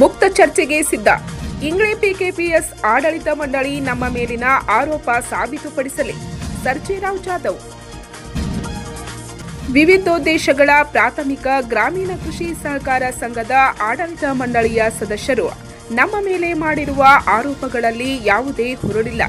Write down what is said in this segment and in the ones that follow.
ಮುಕ್ತ ಚರ್ಚೆಗೆ ಸಿದ್ಧ. ಇಂಗ್ಲೆ ಪಿಕೆಪಿಎಸ್ ಆಡಳಿತ ಮಂಡಳಿ ನಮ್ಮ ಮೇಲಿನ ಆರೋಪ ಸಾಬೀತುಪಡಿಸಲಿ. ಸರ್ಜೇರಾವ್ ಜಾಧವ್. ವಿವಿಧೋದ್ದೇಶಗಳ ಪ್ರಾಥಮಿಕ ಗ್ರಾಮೀಣ ಕೃಷಿ ಸಹಕಾರ ಸಂಘದ ಆಡಳಿತ ಮಂಡಳಿಯ ಸದಸ್ಯರು ನಮ್ಮ ಮೇಲೆ ಮಾಡಿರುವ ಆರೋಪಗಳಲ್ಲಿ ಯಾವುದೇ ಹುರುಳಿಲ್ಲ.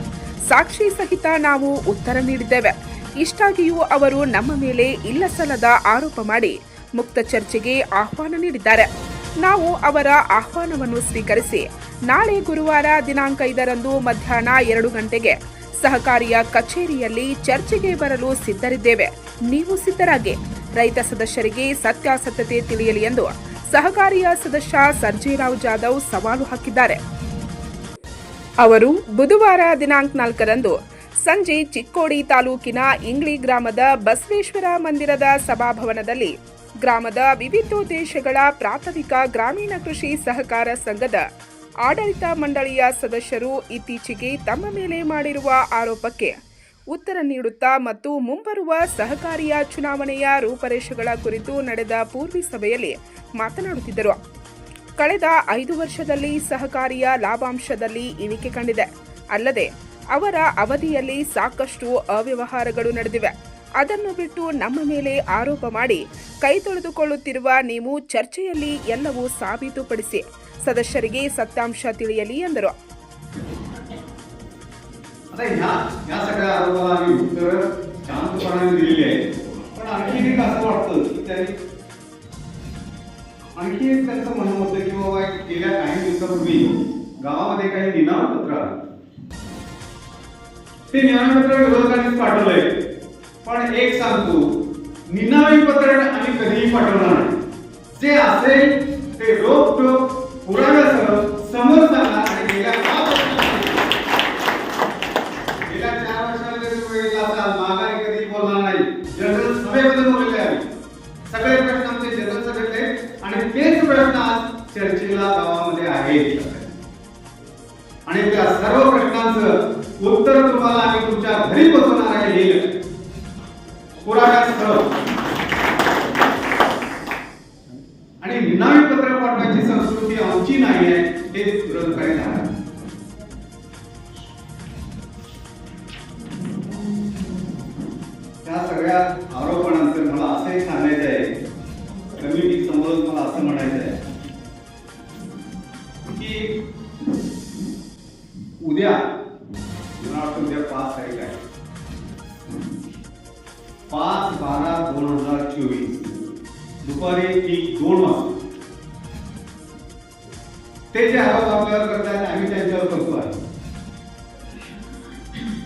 ಸಾಕ್ಷಿ ಸಹಿತ ನಾವು ಉತ್ತರ ನೀಡಿದ್ದೇವೆ. ಇಷ್ಟಾಗಿಯೂ ಅವರು ನಮ್ಮ ಮೇಲೆ ಇಲ್ಲಸಲ್ಲದ ಆರೋಪ ಮಾಡಿ ಮುಕ್ತ ಚರ್ಚೆಗೆ ಆಹ್ವಾನ ನೀಡಿದ್ದಾರೆ. ನಾವು ಅವರ ಆಹ್ವಾನವನ್ನು ಸ್ವೀಕರಿಸಿ ನಾಳೆ ಗುರುವಾರ ದಿನಾಂಕ ಐದರಂದು ಮಧ್ಯಾಹ್ನ ಎರಡು ಗಂಟೆಗೆ ಸಹಕಾರಿಯ ಕಚೇರಿಯಲ್ಲಿ ಚರ್ಚೆಗೆ ಬರಲು ಸಿದ್ಧರಿದ್ದೇವೆ. ನೀವು ಸಿದ್ಧರಾಗಿ. ರೈತ ಸದಸ್ಯರಿಗೆ ಸತ್ಯಾಸತ್ಯತೆ ತಿಳಿಯಲಿ ಎಂದು ಸಹಕಾರಿಯ ಸದಸ್ಯ ಸರ್ಜೇರಾವ್ ಜಾಧವ್ ಸವಾಲು ಹಾಕಿದ್ದಾರೆ. ಅವರು ಬುಧವಾರ ದಿನಾಂಕ ನಾಲ್ಕರಂದು ಸಂಜೆ ಚಿಕ್ಕೋಡಿ ತಾಲೂಕಿನ ಇಂಗ್ಲಿ ಗ್ರಾಮದ ಬಸವೇಶ್ವರ ಮಂದಿರದ ಸಭಾಭವನದಲ್ಲಿ ಗ್ರಾಮದ ವಿವಿಧೋದ್ದೇಶಗಳ ಪ್ರಾಥಮಿಕ ಗ್ರಾಮೀಣ ಕೃಷಿ ಸಹಕಾರ ಸಂಘದ ಆಡಳಿತ ಮಂಡಳಿಯ ಸದಸ್ಯರು ಇತ್ತೀಚೆಗೆ ತಮ್ಮ ಮೇಲೆ ಮಾಡಿರುವ ಆರೋಪಕ್ಕೆ ಉತ್ತರ ನೀಡುತ್ತಾ ಮತ್ತು ಮುಂಬರುವ ಸಹಕಾರಿಯ ಚುನಾವಣೆಯ ರೂಪರೇಷೆಗಳ ಕುರಿತು ನಡೆದ ಪೂರ್ವಿ ಸಭೆಯಲ್ಲಿ ಮಾತನಾಡುತ್ತಿದ್ದರು. ಕಳೆದ ಐದು ವರ್ಷದಲ್ಲಿ ಸಹಕಾರಿಯ ಲಾಭಾಂಶದಲ್ಲಿ ಇಳಿಕೆ ಕಂಡಿದೆ. ಅಲ್ಲದೆ ಅವರ ಅವಧಿಯಲ್ಲಿ ಸಾಕಷ್ಟು ಅವ್ಯವಹಾರಗಳು ನಡೆದಿವೆ. ಅದನ್ನು ಬಿಟ್ಟು ನಮ್ಮ ಮೇಲೆ ಆರೋಪ ಮಾಡಿ ಕೈ ತೊಳೆದುಕೊಳ್ಳುತ್ತಿರುವ ನೀವು ಚರ್ಚೆಯಲ್ಲಿ ಎಲ್ಲವೂ ಸಾಬೀತುಪಡಿಸಿ ಸದಸ್ಯರಿಗೆ ಸತ್ಯಾಂಶ ತಿಳಿಯಲಿ ಎಂದರು आता ह्या ह्या सगळ्या आरोपाला आम्ही उत्तर शांतपणाने दिलेली आहे पण आणखी एक असं वाटतं की त्यांनी आणखी एक त्यांचं म्हणणं होतं की बाबा एक गेल्या काही दिवसापूर्वी गावामध्ये काही निनावपत्र आलं ते निनावपत्र विरोधकांनीच पाठवलंय पण एक सांगतो निनावी प्रकरण आम्ही कधीही पाठवणार नाही. जे असेल ते रोखटोक पुराव्यासह समोर जाणार आणि गेल्या पाच वर्षांमध्ये गेल्या चार वर्षामध्ये तुम्ही वेळेला असाल माघारी कधी बोलणार नाही. जनरल सभेमध्ये बोललेले आहे सगळे प्रश्न आमचे जनरल सभेतले आणि तेच प्रश्न आज चर्चेला गावामध्ये आहेत. आणि त्या सर्व प्रश्नांचं उत्तर तुम्हाला आम्ही तुमच्या घरी बसवणार आहे हे पुराव्यासह आणि निनावी पत्र पाठवायची संस्कृती आमची नाही आहे हे विरोधकांनी सांगा ते जे आरोप आपल्यावर करतात आम्ही त्यांच्यावर करतो आहे.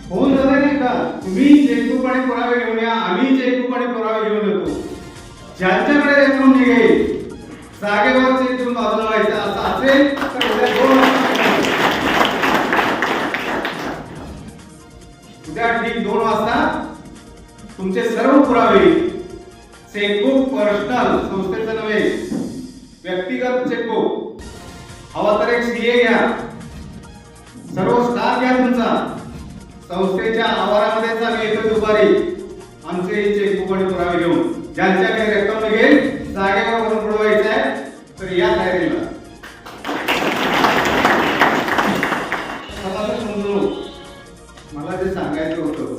होऊन झालं नाही का? तुम्ही चेकबुक आणि पुरावे घेऊन या आम्ही चेकबुक आणि पुरावे घेऊन येतो. ज्यांच्याकडे रेकॉर्ड निघेल जागेवर चेक देऊन बाजूला व्हायचं असं असेल तर उद्या दोन उद्या ठीक दोन वाजता तुमचे सर्व पुरावे चेकबुक पर्सनल संस्थेचं नव्हे व्यक्तिगत चेकबुक हवा तर एक सीए घ्या सर्व स्टाफ घ्या तुमचा संस्थेच्या आवारामध्ये चालू येतो दुपारी. आमचे चेकबुक आणि पुरावे घेऊन. ज्यांच्याकडे रक्कम निघेल जागेवर वरून बुडवायचं आहे तर या तयारीला. मला जे सांगायचं होतं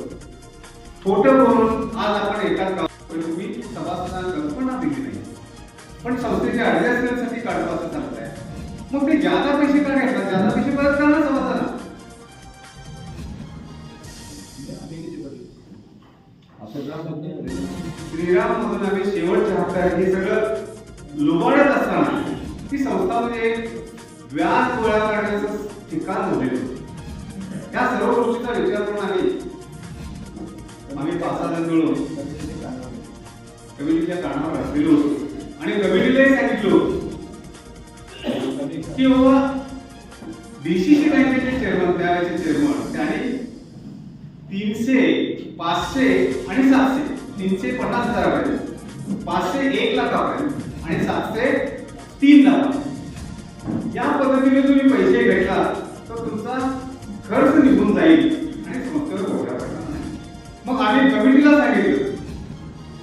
खोटं बोलून आज आपण एकाच गावात तुम्ही सभासदांना कल्पना दिली नाही. पण संस्थेच्या अडचणीसाठी काढतो असं सांगताय मग ते जादा पैसे का ज़्यादा पैसे परत करा चेअरमन त्यावेळेचे चेअरमन. त्यांनी तीनशे पाचशे आणि सातशे तीनशे पन्नास हजारापर्यंत पाचशे एक लाखापर्यंत आणि सातशे तीन लाख या पद्धतीने तुम्ही पैसे घेतला तर तुमचा खर्च निघून जाईल आणि संस्थेवर बोजा मग आम्ही कमिटीला सांगितलं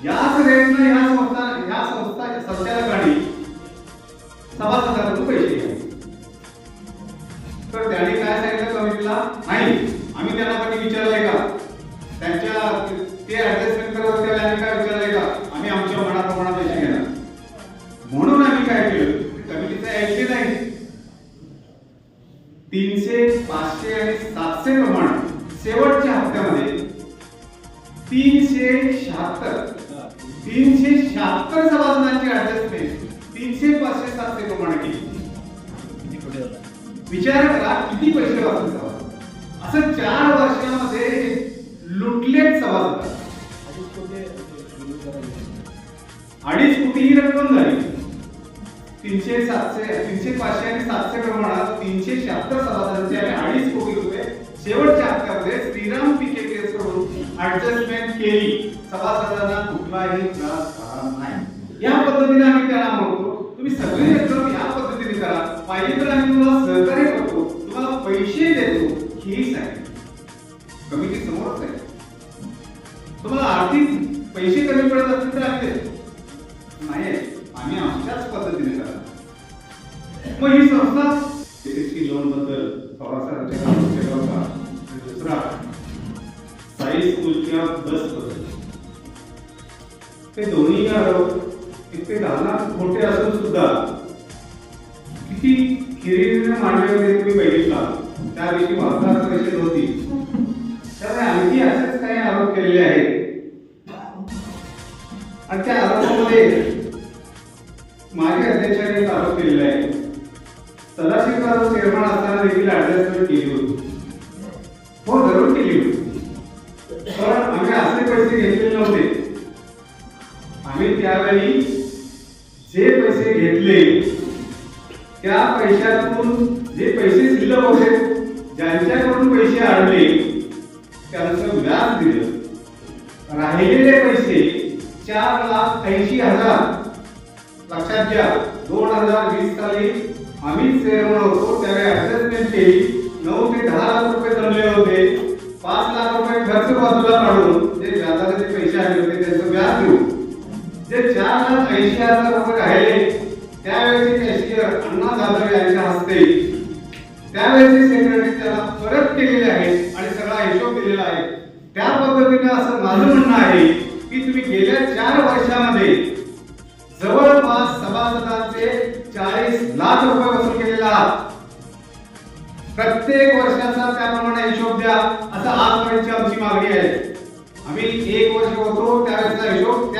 याच रेटनं या प्रमाण शेवटच्या हप्त्यामध्ये तीनशे शहात्तर. तीनशे शहात्तर सभासदांची ऍडजस्टमेंट तीनशे पाचशे सातशे प्रमाणे केली. विचार करा किती पैसे वाचले सभासद असं चार वर्षामध्ये लुटलेत सभासद. अडीच कोटी ही रक्कम झाली. तीनशे सातशे तीनशे पाचशे आणि सातशे प्रमाणात तीनशे शहात्तर सभासदांचे आणि अडीच कोटी रुपये शेवटच्या हप्त्यामध्ये श्रीराम पिके केस कडून ऍडजस्टमेंट केली. सभासदांना कुठलाही त्रास झाला नाही. या पद्धतीने आम्ही त्याला म्हणतो तुम्ही सगळे रक्कम या पद्धतीने करा. पाहिजे तर आम्ही तुम्हाला सहकार्य करतो. तुम्हाला पैसे देतो. हेही आहे कमिटी समोरच आहे. तुम्हाला आर्थिक पैसे कमी पडत असतील तर आम्ही देतो नाही आम्ही आमच्याच पद्धतीने करा. मग ही संस्था लोनबद्दल प्रवासाच्या कामाच्या होता साई स्कूलच्या बसबद्दल ते दोन्ही आरोप इतके लहान मोठे असून सुद्धा किती खिरीने मांडलेले तुम्ही बघितला? त्याविषयी वार्ताहर परिषद होती त्यामुळे आणखी असेच काही आरोप केलेले आहेत. आणि त्या आरोपामध्ये माझ्या अध्यक्षाने एक आरोप केलेला आहे. सदाशिवराव निर्माण असताना देखील ऍडजस्टमेंट केली होती. हो जरूर केली होती. पण आम्ही असे पैसे घेतलेले नव्हते. आम्ही त्यावेळी जे पैसे घेतले त्या पैशातून जे पैसे शिल्लक होते ज्यांच्याकडून पैसे आणले त्यांचं व्याज दिलं. राहिलेले पैसे चार लाख ऐंशी हजार. लक्षात घ्या दोन हजार वीस साली आम्ही चेअरमन होतो त्यावेळी असेसमेंट केली. नऊ ते दहा लाख रुपये जमले होते. पाच लाख रुपये खर्च बाजूला काढून जे व्याजाचे जे पैसे आले होते त्यांचं व्याज देऊ जे चार लाख ऐंशी हजार रुपये राहिले त्यावेळेचे कॅशियर अण्णा जाधव यांच्या हस्ते त्यावेळेचे सेक्रेटरी त्याला परत केलेले आहे आणि सगळा हिशोब दिलेला आहे त्या पद्धतीने असं माझं म्हणणं आहे की तुम्ही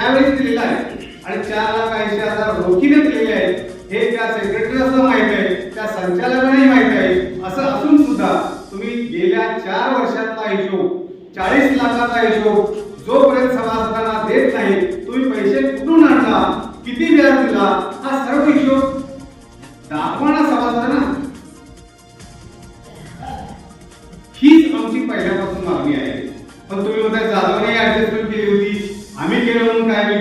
त्यावेळेस दिलेला आहे. आणि चार लाख ऐंशी हजार रोखीने दिलेले आहेत. हे त्या सेक्रेटरी माहीत आहे त्या संचालकांनाही माहीत आहे. असं असून सुद्धा तुम्ही गेल्या चार वर्षातला हिशोब चाळीस लाखाचा हिशोब म्हणून काय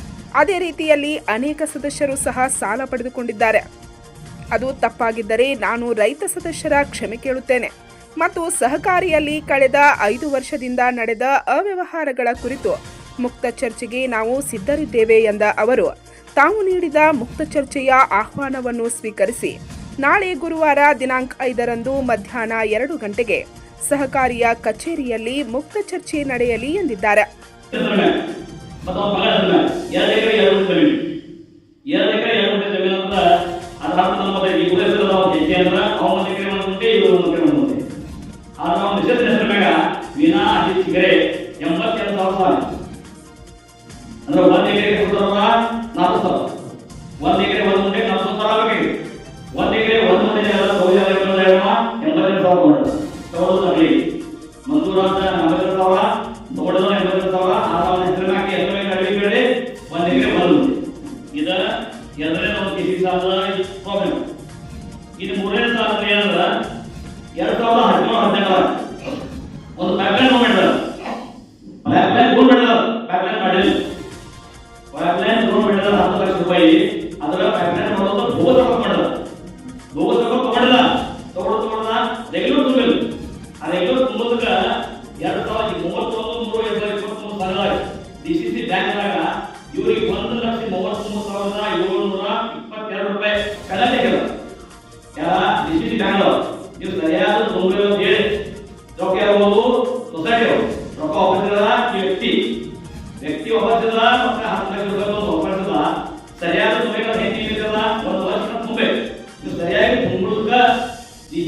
ಅದೇ ರೀತಿಯಲ್ಲಿ ಅನೇಕ ಸದಸ್ಯರು ಸಹ ಸಾಲ ಪಡೆದುಕೊಂಡಿದ್ದಾರೆ. ಅದು ತಪ್ಪಾಗಿದ್ದರೆ ನಾನು ರೈತ ಸದಸ್ಯರ ಕ್ಷಮೆ ಕೇಳುತ್ತೇನೆ. ಮತ್ತು ಸಹಕಾರಿಯಲ್ಲಿ ಕಳೆದ ಐದು ವರ್ಷದಿಂದ ನಡೆದ ಅವ್ಯವಹಾರಗಳ ಕುರಿತು ಮುಕ್ತ ಚರ್ಚೆಗೆ ನಾವು ಸಿದ್ಧರಿದ್ದೇವೆ ಎಂದ ಅವರು, ತಾವು ನೀಡಿದ ಮುಕ್ತ ಚರ್ಚೆಯ ಆಹ್ವಾನವನ್ನು ಸ್ವೀಕರಿಸಿ ನಾಳೆ ಗುರುವಾರ ದಿನಾಂಕ ಐದರಂದು ಮಧ್ಯಾಹ್ನ ಎರಡು ಗಂಟೆಗೆ ಸಹಕಾರಿಯ ಕಚೇರಿಯಲ್ಲಿ ಮುಕ್ತ ಚರ್ಚೆ ನಡೆಯಲಿ ಎಂದಿದ್ದಾರೆ. ಮತ್ತು ಮಗ ಹೆಸರಿನ ಎರಡು ಎಕರೆ ಎರಡು ಜಮೀನು. ಎರಡು ಎಕರೆ ಎರಡು ಗುಂಟೆ ಜಮೀನು ಅಂದ್ರೆ ಅದ್ರ ಅರ್ಥ ನಮ್ಮ ಈ ನಾವು ಹೆಜ್ಜೆ ಅಂದ್ರೆ ಅವ್ನ ಒಂದು ಎಕರೆ ಒಂದು ಗುಂಟೆ, ಇವರು ಒಂದು ಎಕರೆ ಒಂದು ಗುಂಟೆ. ಆದ್ರೆ ನಾವು ನಿಶ್ಚಿತ ಹೆಸರು ವೀಣಾ ಅಜಿತ್ ಚಿಗರೆ ಎಂಬತ್ತೆರಡು ಸಾವಿರ ಸಾಲ. ಅಂದ್ರೆ ಒಂದ್ ಎಕರೆ ಸುತ್ತಾರ ನಾಲ್ಕು ಸಾವಿರ. ಒಂದ್ ಎಕರೆ ಒಂದು ಗುಂಟೆ ನಾಲ್ಕು ಸಾವಿರ ಆಗಬೇಕು. ಒಂದ್ ಎಕರೆ ಒಂದು ಜಾಗ ಸೌಜನ್ಯ ಎಂಬತ್ತೆರಡು ಸಾವಿರ ಮಾಡೋದು ತಗೊಳ್ಳೋದು ಮಂಜೂರ ಅಂತ ನಲವತ್ತು ಸಾವಿರ. ಸಾಲದ ಪ್ರಾಬ್ಲಮ್ ಇದು ಮೂರನೇ ಸ್ಥಾನದಲ್ಲಿ ಏನಂದ್ರ ಎರಡ್ ಸಾವಿರದ ಹದಿನೇಳು ಹದಿನೆಂಟರ. ಒಂದು ಪೈಪ್ಲೈನ್ ಮಾಡಿದಾರೆ. ಪೈಪ್ಲೈನ್ ರೂಲ್ ಮಾಡಿದಾರೆ. ಪೈಪ್ಲೈನ್ ಮಾಡಿಲ್ಲ. ಪೈಪ್ಲೈನ್ ರೂಲ್ ಮಾಡಿದಾರೆ, ಹತ್ತು ಲಕ್ಷ ರೂಪಾಯಿ. ಅದರ ಪೈಪ್ಲೈನ್ ಮಾಡೋದು ಬೋಗಸ್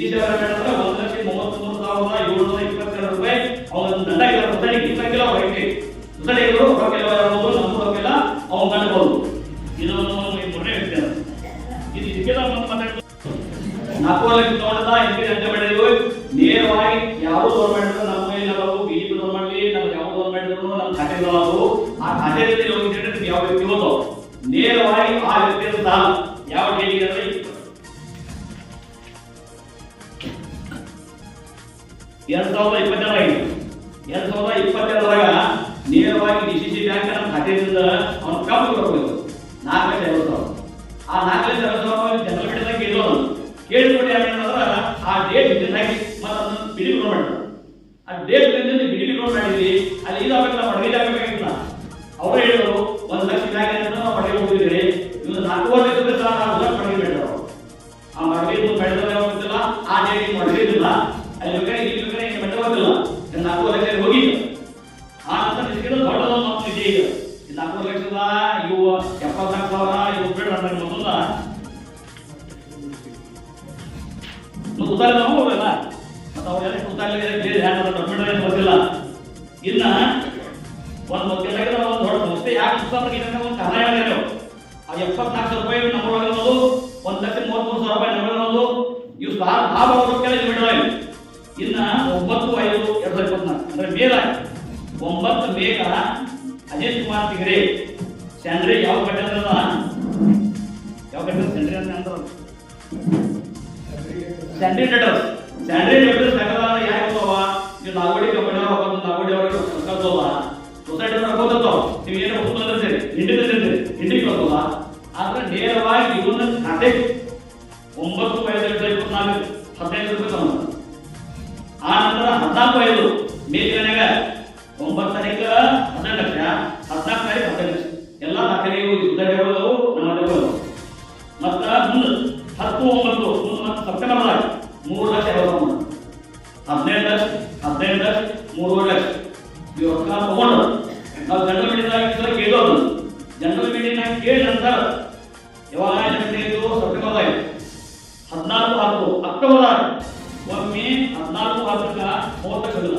ಡಿ ಸಿ ಸಿ ಅವರ ಮೇಡಮ್ ಒಂದು ಲಕ್ಷ ಮೂವತ್ಮೂರು ರೂಪಾಯಿ ಇದು ಒಂಬತ್ತು ಐದು ಎರಡು ಸಾವಿರದ ಇಪ್ಪತ್ನಾಲ್ಕು. ಅಂದ್ರೆ ಮೇಲ ಒಂಬತ್ತು ಬೇಗ ಅಜಯ್ ಕುಮಾರ್ ತಿಗರೆ. ಸ್ಯಾಂಡ್ರಿ ಯಾವ ಕಟ್ಟಡ ಯಾವ ಕಟ್ಟಡ ಸ್ಯಾಂಡ್ರಿ ಅಂತ ಅಂತಾರಲ್ಲ ಸ್ಯಾಂಡ್ರಿ ಟ್ರೇಡರ್ಸ್ ಸ್ಯಾಂಡ್ರಿ ಟ್ರೇಡರ್ಸ್ ತಗದಾರ ಯಾಕೆ ಹೋಗವ ನೀವು ನಾಗೋಡಿ ಕಂಪನಿ ಹೋಗೋದು ನಾಗೋಡಿ ಅವ್ರಿಗೆ ಕಳ್ಸೋಲ್ಲ ಸೊಸೈಟಿ ಅವ್ರು ಹೋಗ್ತಾವ ನೀವು ಏನೋ ತಂದಿರ್ತೀರಿ ಹಿಂಡಿ ತಂದಿರ್ತೀರಿ ಹಿಂಡಿ ಕಳ್ಸೋಲ್ಲ ಆದ್ರೆ ನೇರವಾಗಿ ಇವನ್ನ ಖಾತೆ ಒಂಬತ್ತು ಐದು ಎರಡು ಸಾವಿರದ ಇಪ್ಪತ್ನಾಲ್ಕು. ಹದಿನೈದು ರೂಪಾಯಿ ತಗೊಂಡ. ಆ ನಂತರ ಹದಿನಾಲ್ಕು ಐದು ಮೇಲ್ಗಡೆಗ ಒಂಬತ್ತು ತಾರೀಕು ಹದಿನೆಂಟು ಲಕ್ಷ, ಹದಿನಾಲ್ಕು ತಾರೀಕು ಹದಿನೈದು ಲಕ್ಷ. ಎಲ್ಲ ದಾಖಲೆಗಳು ಯುದ್ಧಗಳು ನಮ್ಮ ಮತ್ತು ಮುಂದೆ ಹತ್ತು ಒಂಬತ್ತು, ಮುಂದೆ ಸೆಪ್ಟೆಂಬರ್ ಮೂರು ಲಕ್ಷ ಐವತ್ತು ಹದಿನೈದು ಲಕ್ಷ ಹದಿನೈದು ಲಕ್ಷ, ಮೂರುವರೆ ಲಕ್ಷ. ಇವು ರೊಕ್ಕ ತಗೊಂಡು ನಾವು ಜನರಲ್ ಮೀಟಿಂಗ್ದಾಗ ಕೇಳೋದು ಜನರಲ್ ಮೀಟಿಂಗ್ನಾಗ ಕೇಳಿ ನಂತರ ಯಾವಾಗ ಸೆಪ್ಟೆಂಬರ್ ಹದಿನಾಲ್ಕು ಹತ್ತು ಅಕ್ಟೋಬರ್ ಒಮ್ಮೆ ಹದಿನಾಲ್ಕು ಹತ್ತಕ್ಕ ಮೂವತ್ತು ಲಕ್ಷ ಇಲ್ಲ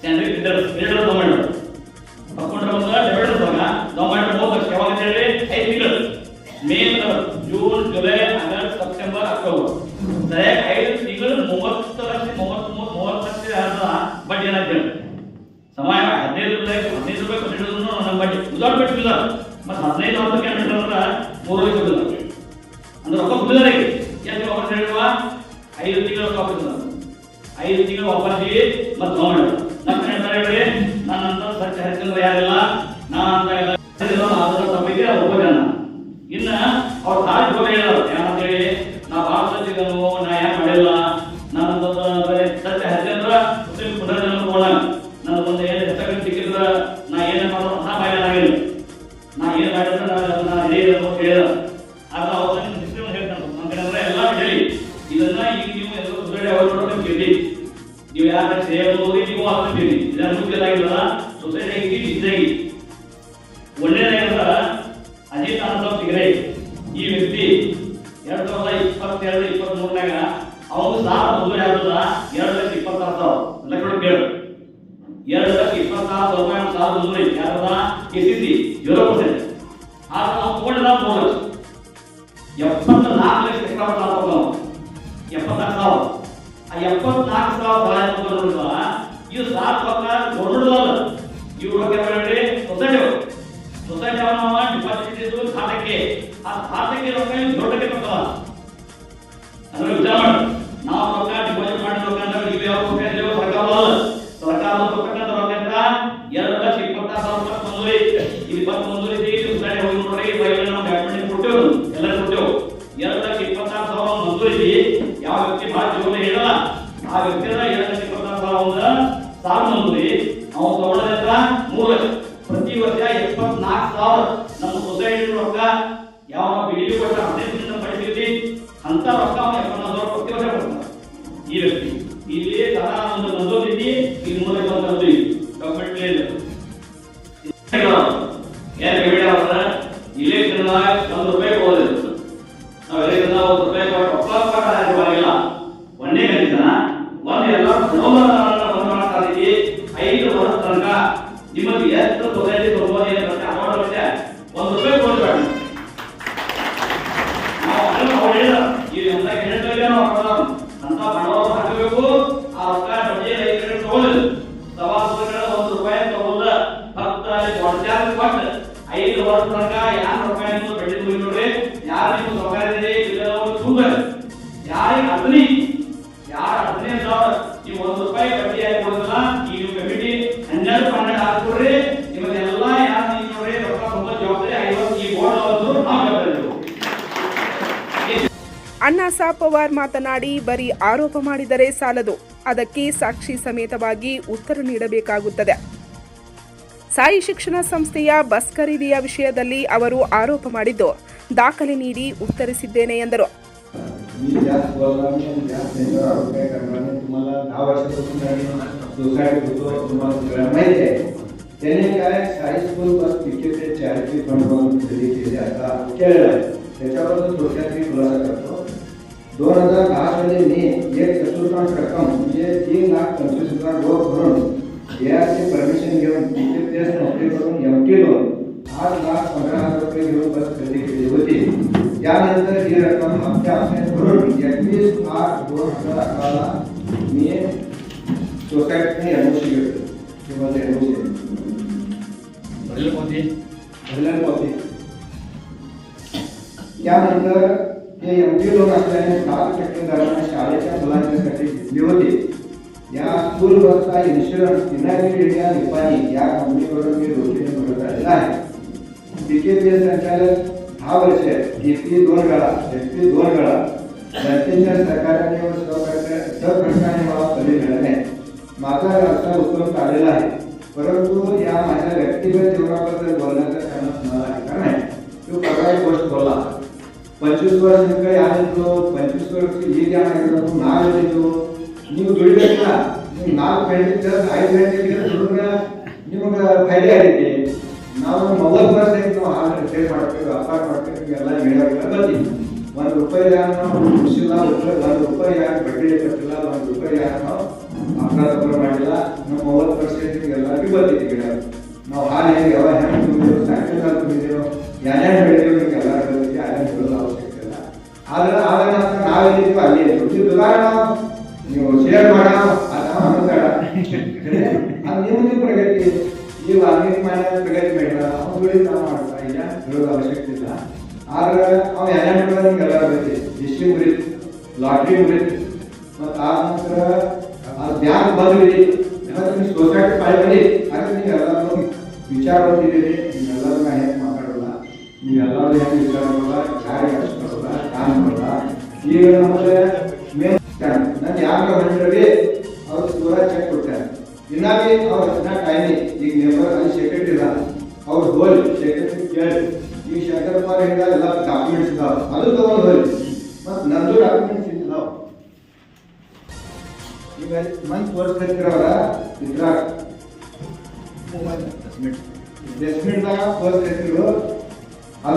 ಸ್ಯಾಂಡ್ರಿ ಬಿಲ್ಡರ್ ಬಿಲ್ಡರ್ ತಗೊಂಡು ತಗೊಂಡ್ರೆ ಬಂದ ಡೆಬಿಟ್ ತಗೊಂಡ ತಗೊಂಡ್ರೆ ಯಾವಾಗ ಹೇಳಿ? ಐದು ತಿಂಗಳು. June, July, August, September, October. ಸರಿಯಾಗಿ ಐದು ತಿಂಗಳು ಮೂವತ್ತು ಲಕ್ಷ ಮೂವತ್ತು ಮೂವತ್ತು ಲಕ್ಷ ಅರ್ಧ ಬಡ್ಡಿ ಸಮಯ, ಹದಿನೈದು ರೂಪಾಯಿ ಹದಿನೈದು ರೂಪಾಯಿ ಕೊಟ್ಟಿದ್ರು ನಮ್ಮ ಬಡ್ಡಿ. ಉದಾಹರಣೆ ಬಿಟ್ಟಿಲ್ಲ ಮತ್ತೆ ಹದಿನೈದು ಅಂದ್ರೆ ಮೂರು ಬಿಲ್ಲ ಅಂದ್ರೆ ರೊಕ್ಕ ಬಿಲ್ಲ ಐದು ತಿಂಗಳು ರೊಕ್ಕ ವಾಪಸ್ ಇಲ್ಲ. ಐದು ತಿಂಗಳು ವಾಪಸ್ ಮತ್ತೆ ತಗೊಂಡು ಲಕ್ಷ ಇಪ್ಪತ್ತಾರು ಸಾವಿರ ರೂಪಾಯಿ ಸಾಲ ಮುದುಗಡೆ ಯಾರದ K C C zero percent ಆದ್ರೆ ನಾವು ತಗೊಂಡಿದ್ದ ಮೂರು ಲಕ್ಷ ಅವ್ರು ನಮ್ಮ ಸೊಸೈಟಿ ರೊಕ್ಕ ಯಾವ ಬಿಡಿಲಿ ಕೊಟ್ಟ ಹದಿನೈದು ಪಡಿಸಿರ್ಲಿ ಅಂತ ರೊಕ್ಕ ಅವ್ನು ಎಪ್ಪತ್ತಾರು ಪ್ರತಿ ವರ್ಷ ಈ ವ್ಯಕ್ತಿ ಇಲ್ಲಿ ಕಲಾ ಒಂದು ನಂದೋದಿದ್ದಿ ಇನ್ನೂರ ಐದು ವರ್ಷ ಯಾರು ರೊಕ್ಕ ನೋಡ್ರಿ. ಯಾರು ಯಾರಿಗೆ ಯಾರು ನೀವು ರೂಪಾಯಿ ಬಡ್ಡಿ ಆಗಿ ನೀವು ಕಮಿಟಿ ಹನ್ನೆರಡು, ಪನ್ನೆರಡು ಹಾಕ್ಕೊಡ್ರಿ. ಯಾರು ನೀವು ನೋಡ್ರಿ, ರೊಕ್ಕ ಈ ಬೋರ್ಡ್ ಅವರು ಅಣ್ಣಾ ಮಾತನಾಡಿ, ಬರೀ ಆರೋಪ ಮಾಡಿದರೆ ಸಾಲದು. ಅದಕ್ಕೆ ಸಾಕ್ಷಿ ಸಮೇತವಾಗಿ ಉತ್ತರ ನೀಡಬೇಕಾಗುತ್ತದೆ. ಸಾಯಿ ಶಿಕ್ಷಣ ಸಂಸ್ಥೆಯ ಬಸ್ ಖರೀದಿಯ ವಿಷಯದಲ್ಲಿ ಅವರು ಆರೋಪ ಮಾಡಿದ್ದು ದಾಖಲೆ ನೀಡಿ ಉತ್ತರಿಸಿದ್ದೇನೆ ಎಂದರು मी जास्त बोलणार नाही आणि जास्त त्याच्यावर आरोप काय करणार नाही तुम्हाला दहा वर्षापासून आम्ही सोसायटीत होतो तुम्हाला सगळ्यांना माहिती आहे त्याने काय Sai school bus ticket charity fund म्हणून खरेदी केली आता केलेलं आहे त्याच्याबद्दल थोडक्यात मी खुलासा करतो दोन हजार दहा साली मी एक चतुर्थांश रक्कम म्हणजे तीन लाख पंचवीस हजार रोख भरून एआरची परमिशन घेऊन तिकीट टेस्ट नोकरी करून एम टी लोन आठ लाख पंधरा हज़ार रुपये घेऊन बस खरेदी केली होती. त्यानंतर ही रक्कम हप्त्या हप्त्यात भरून एकवीस आठ दोन हज़ार अकराला मी सोसायटीने एनओसी घेतली. किंवा एनओसी भरलेलं पावती त्यानंतर हे एम टी लोन असल्याने सात टक्के दराने शाळेच्या मुलांच्यासाठी घेतली होती. या पूलभत्ता इन्शुरन्स युनायटेड इंडिया निपाणी या कंपनीकडून मी रोखीने मिळत आलेला आहे. तिचे संचालक दहा वर्ष घेतली दोन वेळा घेतली दोन वेळा जनतेच्या सहकार्याने व सहकार्याने सहकर्षाने मला कधी मिळाले माझा रस्ता उत्तम चाललेला आहे. परंतु या माझ्या व्यक्तिगत जीवनाबद्दल बोलण्याचं कारण मला ठिकाण आहे तो प्रकारे गोष्ट बोलला. पंचवीस वर्ष काही आले तो पंचवीस वर्ष हे ज्ञान घेतो नाव येतो ನೀವು ದುಡಿಬೇಕಲ್ಲ ನೀವು ನಾಲ್ಕು ಗಂಟೆ ಐದು ಗಂಟೆ ದುಡಿದ್ರೆ ನಿಮಗೆ ಫೈದೆ ಆಗೈತಿ ನಾವು ಮೊದಲ ವರ್ಷ ಆಯ್ತು ನಾವು ಹಾಲು ಸೇಲ್ ಮಾಡ್ಬೇಕು ವ್ಯಾಪಾರ ಮಾಡ್ತೀವಿ ಎಲ್ಲ ಹೇಳಬೇಕು ಬರ್ತೀವಿ ಒಂದು ರೂಪಾಯಿ ಯಾರು ಉಳಿಸಿಲ್ಲ ಒಂದು ರೂಪಾಯಿ ಯಾರು ಬಡ್ಡಿ ಕಟ್ಟಿಲ್ಲ, ಒಂದು ರೂಪಾಯಿ ಯಾರು ನಾವು ಅಪರಾಧ ಮಾಡಿಲ್ಲ ನಾವು ಮೂವತ್ತು ಪರ್ಸೆಂಟ್ ಎಲ್ಲರಿಗೂ ಬರ್ತಿದ್ವಿ ಗಿಡ ನಾವು ಹಾಲು ಹೇಗೆ ಯಾವ ತುಂಬಿದೆವು ಸೈಕಲ್ ಹಾಲು ತುಂಬಿದೆವು ಯಾರ್ಯಾರು ಬೆಳೆದೆವು ನಿಮ್ಗೆ ಎಲ್ಲ ಗೊತ್ತಿದೆ ಯಾರ್ಯಾರು ಬೆಳೆದ ಅವಶ್ಯಕತೆ ಇಲ್ಲ. ಆದ್ರೆ ಆಗ ನಾವು ನಾವೇನಿದ್ದೀವಿ ಅಲ್ಲಿ ನೀವು ದುಗಾರ ನಾವು ನೀವು ಶೇರ್ ಮಾಡ ನಿಮ್ಮ ಪ್ರಗತಿ ಈ ವಾಲ್ಮೀಕಿ ಮಾಡಿದ ಪ್ರಗತಿ ನಾವು ಮಾಡ್ತಾ ಇಲ್ಲ ಹೇಳೋದು ಅವಶ್ಯಕತೆ ಇಲ್ಲ. ಆದ್ರೆ ಅವ ನಿಮ್ಗೆ ಎಲ್ಲ ಬರುತ್ತೆ ಹಿಸ್ಟ್ರಿ ಮುರಿತು, ಲಾಟ್ರಿ ಮುರಿತು. ಮತ್ತು ಆ ನಂತರ ಅದು ಬ್ಯಾಂಕ್ ಬದಲಿ ನೀವು ಸೊಸೈಟಿ ಪಾಲ್ಗೊಳ್ಳಿ ಅದಕ್ಕೆ ನೀವು ಎಲ್ಲರೂ ವಿಚಾರ ಬಂದಿದ್ದೀರಿ ನೀವೆಲ್ಲರೂ ಹೆಂಗೆ ಮಾತಾಡೋಲ್ಲ. ನೀವೆಲ್ಲರೂ ಹೆಂಗೆ ವಿಚಾರ ಮಾಡಲ್ಲ ಯಾರಿಗೆ ಅಷ್ಟಲ್ಲ ಯಾರು ಮಾಡಲ್ಲ. ಈಗ ಮೇನ್ ನಾನು ಯಾರು ಹೊಂಟಿರಲಿ ಅವ್ರು ಪೂರ ಚೆಕ್ ಕೊಡ್ತಾರೆ ಇನ್ನಾಗಿ ಅವ್ರ ಹತ್ರ ಟೈಮಿ ಈಗ ಮೆಂಬರ್ ಅಲ್ಲಿ ಸೆಕ್ರೆಟರಿ ಇಲ್ಲ. ಅವ್ರು ಹೋಲಿ. ಸೆಕ್ರೆಟರಿ ಕೇಳಿ. ಈಗ ಶಂಕರ್ ಕುಮಾರ್ ಹೇಳಿದ ಎಲ್ಲ ಡಾಕ್ಯುಮೆಂಟ್ಸ್ ಇದಾವ. ಅದು ತಗೊಂಡು ಹೋಗಿ ಮತ್ತು ನಂದು ಡಾಕ್ಯುಮೆಂಟ್ಸ್ ಇದ್ದಾವ ಈಗ ಮಂತ್ ತೋರಿಸ್ತಿರವರ ಇದ್ರಾಗ. ಡೆಸ್ಮಿಟ್ದಾಗ ಅದು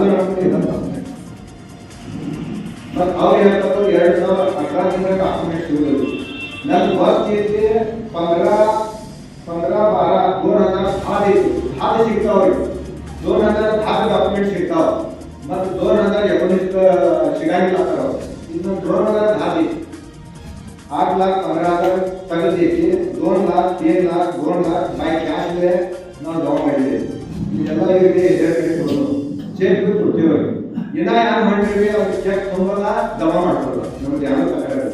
ನಮ್ಗೆ ಅದು ಮತ್ತು ಅವ್ರು ಹೇಳ್ತಾರೆ ಎರಡು ಸಾವಿರ ಅಠರಾದಿಂದ ಡಾಕ್ಯುಮೆಂಟ್ ಸಿಗೋದು ನನ್ನ ಬಸ್ ಐತಿ पंधरा पंधरा बारा दोन हजार दहा दे दहा ते शिकताव दोन हजार दहा डॉक्युमेंट शिकताव मग दोन हजार एकोणीस शिकायला लागतात इथून दोन हजार दहा दे आठ लाख पंधरा हजार ತಗದು ಐತಿ दोन लाख तीन लाख दोन लाख ಬೈ ಕ್ಯಾಶ್ ನಾವು ಜಮಾ ಮಾಡಿದ್ದೇವೆ ಇದೆಲ್ಲ ಇವರಿಗೆ ಹೆಸರು ಕೊಡೋದು ಚೆಕ್ ಬಿಟ್ಟು ಕೊಡ್ತೀವಿ ಇನ್ನ ಯಾರು ಮಾಡಿರ್ವಿ ಅವ್ರು ಚೆಕ್ ತುಂಬಲ್ಲ ಜಮಾ ಮಾಡ್ಕೊಳ್ಳಲ್ಲ ನಮ್ಗೆ ಯಾರು ತಕರಾರು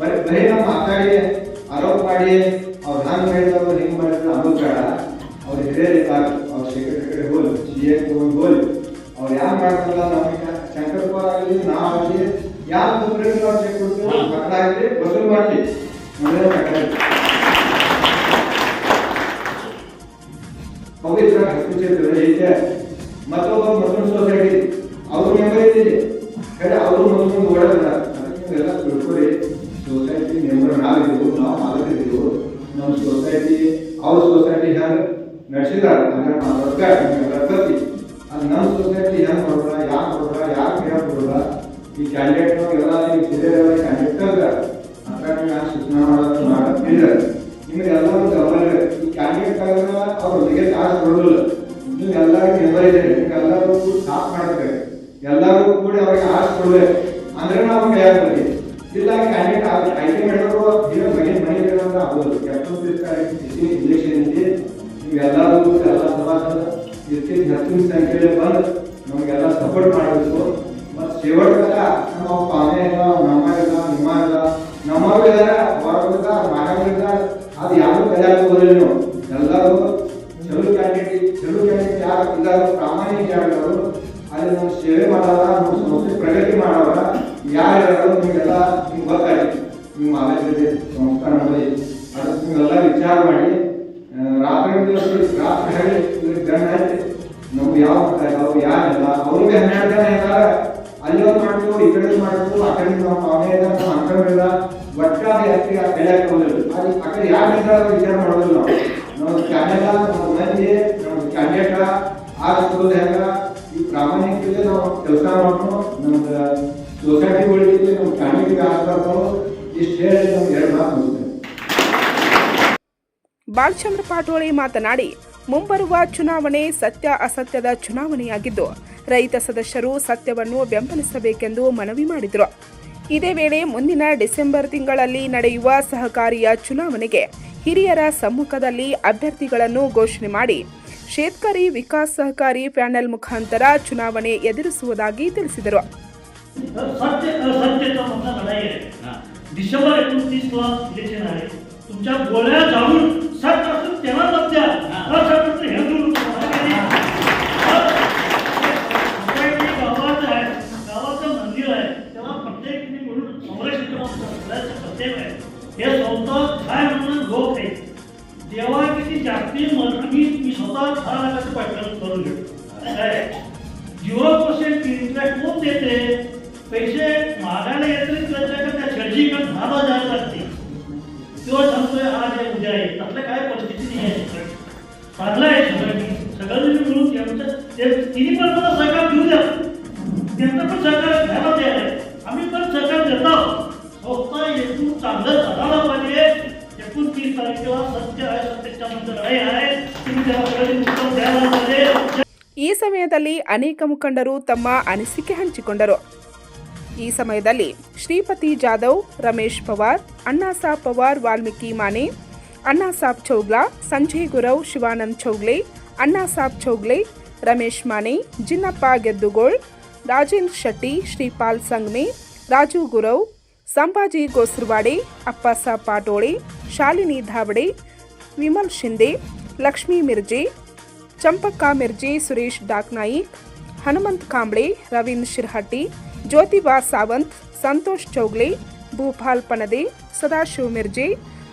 ಬರೀ ಬರೀ ನಾವು ಮಾತಾಡಿ, ಆರೋಪ ಮಾಡಿ ನಿಮಗೆಲ್ಲ ಒಂದು ಗಮನ ಈ ಕ್ಯಾಂಡಿಡೇಟ್ ಆಗ ಅವ್ರ ಬಗ್ಗೆ ಕಾಸು ಕೊಡೋದಿಲ್ಲ ನೀವು ಎಲ್ಲರೂ ನಿಮ್ಗೆ ಎಲ್ಲರೂ ಕೂಡ ಸಾಥ್ ಮಾಡ್ತಾರೆ. ಎಲ್ಲರೂ ಕೂಡಿ ಅವ್ರಿಗೆ ಆಸೆ ಕೊಡ್ಬೇಕು ಅಂದ್ರೆ ನಾವು ಕೈಯಾಗ ಬರ್ತೀವಿ ಇಲ್ಲ ಕ್ಯಾಂಡಿಡೇಟ್ ಆಯ್ಕೆ ಮಾಡಿದ್ರು ಈಗ ಮನೆ ಅಂತ ಆಗೋದು ಎಷ್ಟೊಂದು ಇಂಜೆಕ್ಷನ್ ಇದೆ ನೀವೆಲ್ಲರೂ ಎಲ್ಲ ಸಮಾಜದ ಇರ್ತೀನಿ ಹೆಚ್ಚಿನ ಸಂಖ್ಯೆಯಲ್ಲಿ ಬಂದು ನಮಗೆಲ್ಲ ಸಪೋರ್ಟ್ ಮಾಡಬೇಕು ಮತ್ತು ಸೇವಕರ ನಾವು ಪಾನೆ ಇಲ್ಲ ಅದು ಯಾರು ನೀವು ಎಲ್ಲರೂ ಚಲೋ ಯಾರು? ಇದಾರು ಪ್ರಾಮಾಣಿಕ ಅಲ್ಲಿ ನಮ್ಮ ಸೇವೆ ಸಂಸ್ಥೆ ಪ್ರಗತಿ ಮಾಡಾರ ಯಾರು ನಿಮಗೆಲ್ಲ ನಿಮ್ಗೆ ಗೊತ್ತಾಗಿ ನಿಮ್ಮ ಅದಕ್ಕೆ ನೀವೆಲ್ಲ ವಿಚಾರ ಮಾಡಿ ರಾತ್ರಿ ಹೇಳಿ ಇವ್ರಿಗೆ ನಮ್ಗೆ ಯಾವ ನಾವು ಯಾರಿಲ್ಲ. ಅವ್ರಿಗೆ ಹನ್ನೆರಡು ಇದ್ದಾರೆ. ಅಲ್ಲಿ ಒಂದು ಮಾಡ್ತೀವಿ, ಈ ಕಡೆ ಮಾಡ್ತೀವಿ, ಆ ಕಡೆ ನಮ್ಮ ಪಾವನೆ ಇದೆ ನಮ್ಮ ಅಂಕಗಳಿಲ್ಲ ಒಟ್ಟಾಗಿ ಹತ್ತಿ ಆ ಬೆಳೆಯಕ್ಕೆ ಹೋಗಿಲ್ಲ ಅದು ಆ ಕಡೆ ಯಾರು ವಿಚಾರ ಮಾಡೋದಿಲ್ಲ. ನಾವು ನಮ್ಮ ಚಾನೆಲ್ ನಮ್ಮ ಮಂದಿ ನಮ್ಮ ಕ್ಯಾಂಡಿಡೇಟ್ ಆಗಿಸ್ಕೊಳ್ಳೋದು ಹೆಂಗ, ಈ ಪ್ರಾಮಾಣಿಕತೆ ನಾವು ಕೆಲಸ ಮಾಡ್ಕೊಂಡು ನಮ್ಮ ಸೊಸೈಟಿಗಳಿಗೆ ನಮ್ಮ ಕ್ಯಾಂಡಿಡೇಟ್ ಆಗ್ಬಾರ್ದು ಇಷ್ಟು ಹೇಳಿ ನಮ್ಗೆ ಎರಡು ಮಾತು ಬಾಲಚಂದ್ರ ಪಾಟೋಳಿ ಮಾತನಾಡಿ, ಮುಂಬರುವ ಚುನಾವಣೆ ಸತ್ಯ ಅಸತ್ಯದ ಚುನಾವಣೆಯಾಗಿದ್ದು, ರೈತ ಸದಸ್ಯರು ಸತ್ಯವನ್ನು ಬೆಂಬಲಿಸಬೇಕೆಂದು ಮನವಿ ಮಾಡಿದರು. ಇದೇ ವೇಳೆ ಮುಂದಿನ ಡಿಸೆಂಬರ್ ತಿಂಗಳಲ್ಲಿ ನಡೆಯುವ ಸಹಕಾರಿಯ ಚುನಾವಣೆಗೆ ಹಿರಿಯರ ಸಮ್ಮುಖದಲ್ಲಿ ಅಭ್ಯರ್ಥಿಗಳನ್ನು ಘೋಷಣೆ ಮಾಡಿ ಶೇತ್ಕರಿ ವಿಕಾಸ್ ಸಹಕಾರಿ ಪ್ಯಾನೆಲ್ ಮುಖಾಂತರ ಚುನಾವಣೆ ಎದುರಿಸುವುದಾಗಿ ತಿಳಿಸಿದರು सत्य असत्यचा मोठा लढाई आहे डिसेंबर जेव्हा किती जास्ती मी स्वतः दहा लाखाचं पाठवण करून घेतो. झिरो पर्सेंट इंटरेस्ट कोण देते? पैसे मागायला येतील त्याच्याकडे त्या छडजीकडे धाबा जायला लागते? तो सांगतोय आज आहे उद्या आहे. आपल्या काय परिस्थिती नाही आहे चांगलं आहे सगळ्यांनी सगळ्यांनी मिळून त्यांचं ते तिन्ही पण मला सहकार घेऊ द्या. त्यांचा पण सहकार ಈ ಸಮಯದಲ್ಲಿ ಅನೇಕ ಮುಖಂಡರು ತಮ್ಮ ಅನಿಸಿಕೆ ಹಂಚಿಕೊಂಡರು. ಈ ಸಮಯದಲ್ಲಿ ಶ್ರೀಪತಿ ಜಾಧವ್, ರಮೇಶ್ ಪವಾರ್, ಅಣ್ಣಾಸಾಬ್ ಪವಾರ್, ವಾಲ್ಮೀಕಿ ಮಾನೆ, ಅಣ್ಣಾಸಾಬ್ ಚೌಗ್ಲಾ, ಸಂಜಯ್ ಗುರವ್, ಶಿವಾನಂದ್ ಚೌಗ್ಲೆ, ಅಣ್ಣಾಸಾಬ್ ಚೌಗ್ಲೆ, ರಮೇಶ್ ಮಾನೆ, ಜಿನ್ನಪ್ಪ ಗೆದ್ದುಗೋಳ್, ರಾಜೇಂದ್ರ ಶೆಟ್ಟಿ, ಶ್ರೀಪಾಲ್ ಸಂಗ್ಮೆ, ರಾಜು ಗುರವ್, ಸಂಭಾಜಿ ಗೋಸ್ರವಾಡೆ, ಅಪ್ಪಾಸಾಬ್ ಪಾಟೋಳೆ, ಶಾಲಿನಿ ಧಾವಡೆ, ವಿಮಲ್ ಶಿಂದೆ ಲಕ್ಷ್ಮೀ ಮಿರ್ಜಿ, ಚಂಪಕ್ಕ ಮಿರ್ಜಿ ಸುರೇಶ್ ಡಾಕ್ನಾಯಿಕ್ ಹನುಮಂತ್ ಕಾಂಬ್ಳೆ, ರವೀಂದ್ರ ಶಿರ್ಹಟ್ಟಿ, ಜ್ಯೋತಿಬಾ ಸಾವಂತ್, ಸಂತೋಷ್ ಚೌಗ್ಲಿ, ಭೂಪಾಲ್ ಪನದೆ, ಸದಾಶಿವ್ ಮಿರ್ಜಿ,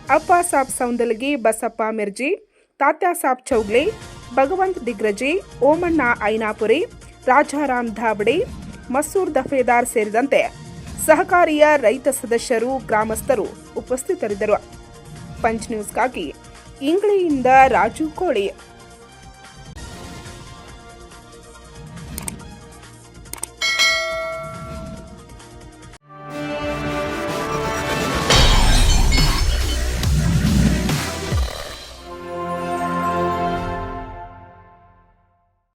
ಅಪ್ಪ ಸಾಬ್ ಸೌಂದಲಗಿ ಬಸಪ್ಪ ಮಿರ್ಜಿ ತಾತ್ಯಾಸಾಬ್ ಚೌಗ್ಲಿ, ಭಗವಂತ್ ದಿಗ್ರಜಿ, ಓಮಣ್ಣ ಐನಾಪುರಿ, ರಾಜಾರಾಮ್ ಧಾಬಡೆ, ಮಸೂರ್ ದಫೇದಾರ್ ಸೇರಿದಂತೆ ಸಹಕಾರಿಯ ರೈತ ಸದಸ್ಯರು, ಗ್ರಾಮಸ್ಥರು ಉಪಸ್ಥಿತರಿದ್ದರು. ಪಂಚ್ ನ್ಯೂಸ್ಗಾಗಿ ಇಂಗ್ಳಿಯಿಂದ ರಾಜು ಕೋಳಿ